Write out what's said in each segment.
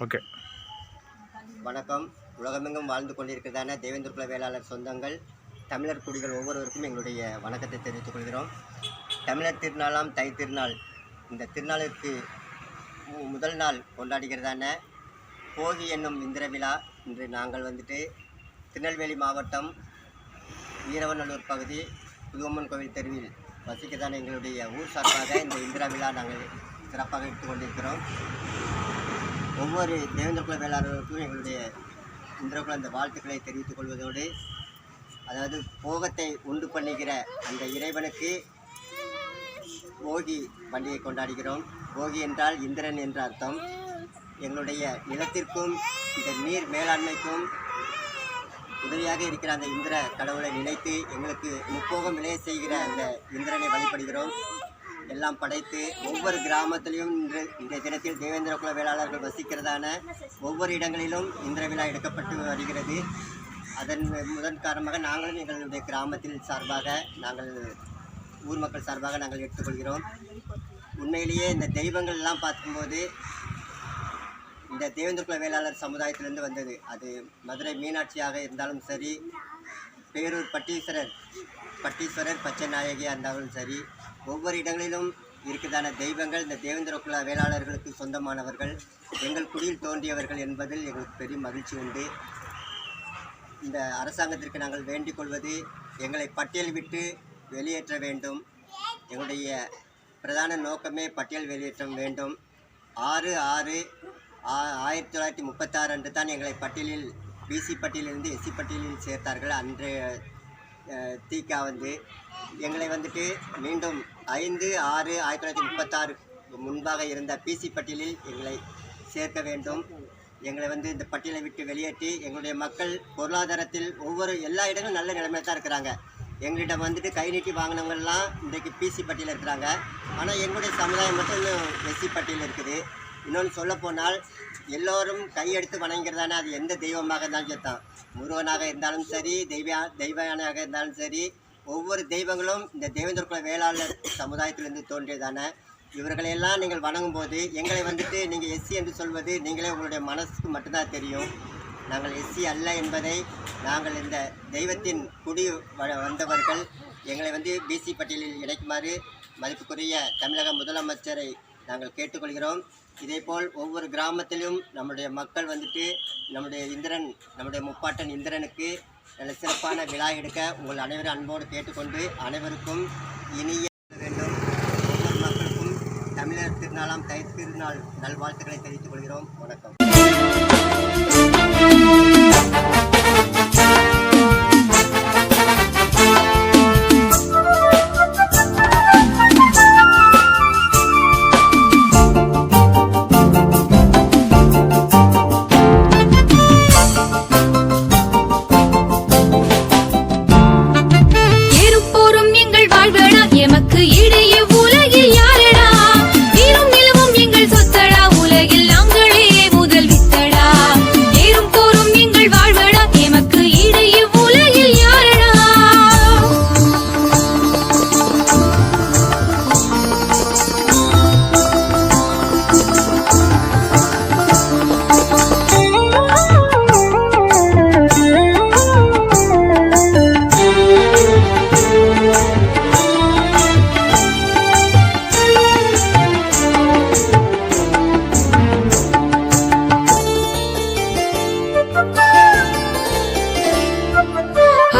Okay. வணக்கம். உலகமெங்கும் வாழ்ந்து கொண்டிருக்கிறதான தேவேந்திர குல வேளாளர் சொந்தங்கள் தமிழர் குடிகள் ஒவ்வொருவருக்கும் எங்களுடைய வணக்கத்தை தெரிவித்துக் கொள்கிறோம். தமிழர் திருநாளாம் தை திருநாள் இந்த திருநாளுக்கு மு- முதல் நாள் கொண்டாடுகிறதான போகி என்னும் இந்திர விழா இன்று நாங்கள் வந்துட்டு திருநெல்வேலி மாவட்டம் வீரவநல்லூர் பகுதி புதுவம்மன் கோவில் தெருவில் வசிக்கிறதான எங்களுடைய ஊர் சார்பாக இந்த இந்திரா விழா நாங்கள் சிறப்பாக எடுத்துக் கொண்டிருக்கிறோம். ஒவ்வொரு தேவேந்திர குல வேளாளர்களுக்கும் எங்களுடைய இந்திரகுல அந்த வாழ்த்துக்களை தெரிவித்துக் கொள்வதோடு அதாவது போகத்தை உண்டு பண்ணுகிற அந்த இறைவனுக்கு போகி பண்டிகை கொண்டாடுகிறோம். போகி என்றால் இந்திரன் என்ற அர்த்தம். எங்களுடைய நிலத்திற்கும் இந்த நீர் மேலாண்மைக்கும் உதவியாக இருக்கிற அந்த இந்திர கடவுளை நினைத்து எங்களுக்கு முப்போகம் விளைய செய்கிற அந்த இந்திரனை வழிபடுகிறோம். எல்லாம் படைத்து ஒவ்வொரு கிராமத்திலையும் இன்று இன்றைய தினத்தில் தேவேந்திர குல வேளாளர்கள் வசிக்கிறதான ஒவ்வொரு இடங்களிலும் இந்திர விழா எடுக்கப்பட்டு வருகிறது. அதன் முதன் காரணமாக நாங்களும் எங்களுடைய கிராமத்தில் சார்பாக நாங்கள் ஊர் மக்கள் சார்பாக நாங்கள் எடுத்துக்கொள்கிறோம். உண்மையிலேயே இந்த தெய்வங்கள் எல்லாம் பார்க்கும்போது இந்த தேவேந்திர குல வேளாளர் சமுதாயத்திலிருந்து வந்தது. அது மதுரை மீனாட்சியாக இருந்தாலும் சரி பேரூர் பட்டீஸ்வரர். பட்டீஸ்வரர் பச்சை நாயகியாக இருந்தாலும் சரி ஒவ்வொரு இடங்களிலும் இருக்குதான தெய்வங்கள் இந்த தேவேந்திர குல வேளாளர்களுக்கு சொந்தமானவர்கள் எங்கள் குடியில் தோன்றியவர்கள் என்பதில் எங்களுக்கு பெரிய மகிழ்ச்சி உண்டு. இந்த அரசாங்கத்திற்கு நாங்கள் வேண்டிக் கொள்வது எங்களை பட்டியல் விட்டு வெளியேற்ற வேண்டும். எங்களுடைய பிரதான நோக்கமே பட்டியல் வெளியேற்றம் வேண்டும். ஆறு ஆறு ஆ- ஆயிரத்தி தொள்ளாயிரத்தி முப்பத்தாறு அன்று தான் எங்களை பட்டியலில் பிசி பட்டியலிருந்து எஸ்சி பட்டியலில் சேர்த்தார்கள். அன்று தீக்கா வந்து எங்களை வந்துட்டு மீண்டும் ஐந்து ஆறு ஆயிரத்தி தொள்ளாயிரத்தி முப்பத்தாறு முன்பாக இருந்த பிசி பட்டியலில் எங்களை சேர்க்க வேண்டும். எங்களை வந்து இந்த பட்டியலை விட்டு வெளியேற்றி எங்களுடைய மக்கள் பொருளாதாரத்தில் ஒவ்வொரு எல்லா இடங்களும் நல்ல நிலைமையில தான் இருக்கிறாங்க. எங்கள்கிட்ட வந்துட்டு கை நீட்டி வாங்கினவங்கெல்லாம் இன்றைக்கு பிசி பட்டியலில் இருக்கிறாங்க. ஆனால் எங்களுடைய சமுதாயம் மட்டும் இன்னும் எஸ்சி பட்டியலில் இருக்குது. இன்னொன்று சொல்லப்போனால் எல்லோரும் கையெடுத்து வணங்கிறதானே அது எந்த தெய்வமாக இருந்தாலும் சேர்த்தான் முருகனாக இருந்தாலும் சரி தெய்வ தெய்வயானாக இருந்தாலும் சரி ஒவ்வொரு தெய்வங்களும் இந்த தேவேந்திர குல வேளாளர் சமுதாயத்திலிருந்து தோன்றியதான. இவர்களையெல்லாம் நீங்கள் வணங்கும் போது எங்களை வந்துட்டு நீங்கள் எஸ்சி என்று சொல்வது நீங்களே உங்களுடைய மனசுக்கு மட்டும்தான் தெரியும். நாங்கள் எஸ்சி அல்ல என்பதை நாங்கள் இந்த தெய்வத்தின் குடி வந்தவர்கள் எங்களை வந்து பிசி பட்டியலில் இணைக்குமாறு மதிப்புக்குரிய தமிழக முதலமைச்சரை நாங்கள் கேட்டுக்கொள்கிறோம். இதேபோல் ஒவ்வொரு கிராமத்திலும் நம்முடைய மக்கள் வந்துட்டு நம்முடைய இந்திரன் நம்முடைய முப்பாட்டன் இந்திரனுக்கு நல்ல சிறப்பான விழா எடுக்க உங்கள் அனைவரும் அன்போடு கேட்டுக்கொண்டு அனைவருக்கும் இனிய வேண்டும். ஒவ்வொரு மக்களுக்கும் தமிழர் திருநாளாம் தை திருநாள் நல்வாழ்த்துக்களை தெரிவித்துக் கொள்கிறோம். வணக்கம்.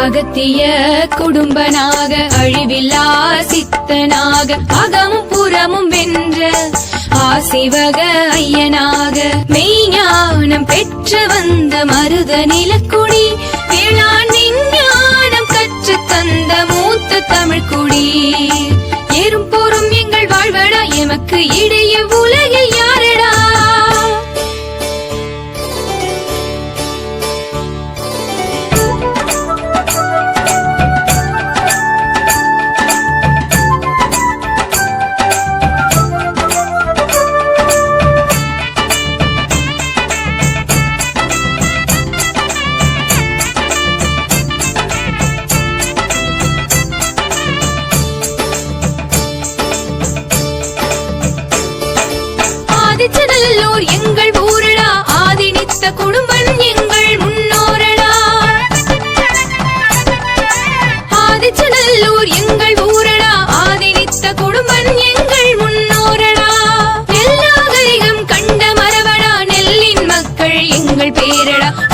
அகத்திய குடும்பனாக அழிவில்லா சித்தனாக அகமும் புறமும் வென்ற ஆசிவக ஐயனாக. மெய்ஞானம் பெற்று வந்த மருத நிலக்குடி வேளாண் விஞ்ஞானம் கற்று தந்த மூத்த தமிழ்குடி ஏறும் எங்கள் வாழ்வடா எமக்கு இடைய குடும்பம் எங்கள் முன்னோரடா. ஆதிச்சநல்லூர் எங்கள் ஊரடா. ஆதினித்த குடும்பம் எங்கள் முன்னோரடா. எல்லா கலையும் கண்ட மரபடா. நெல்லின் மக்கள் பேரடா.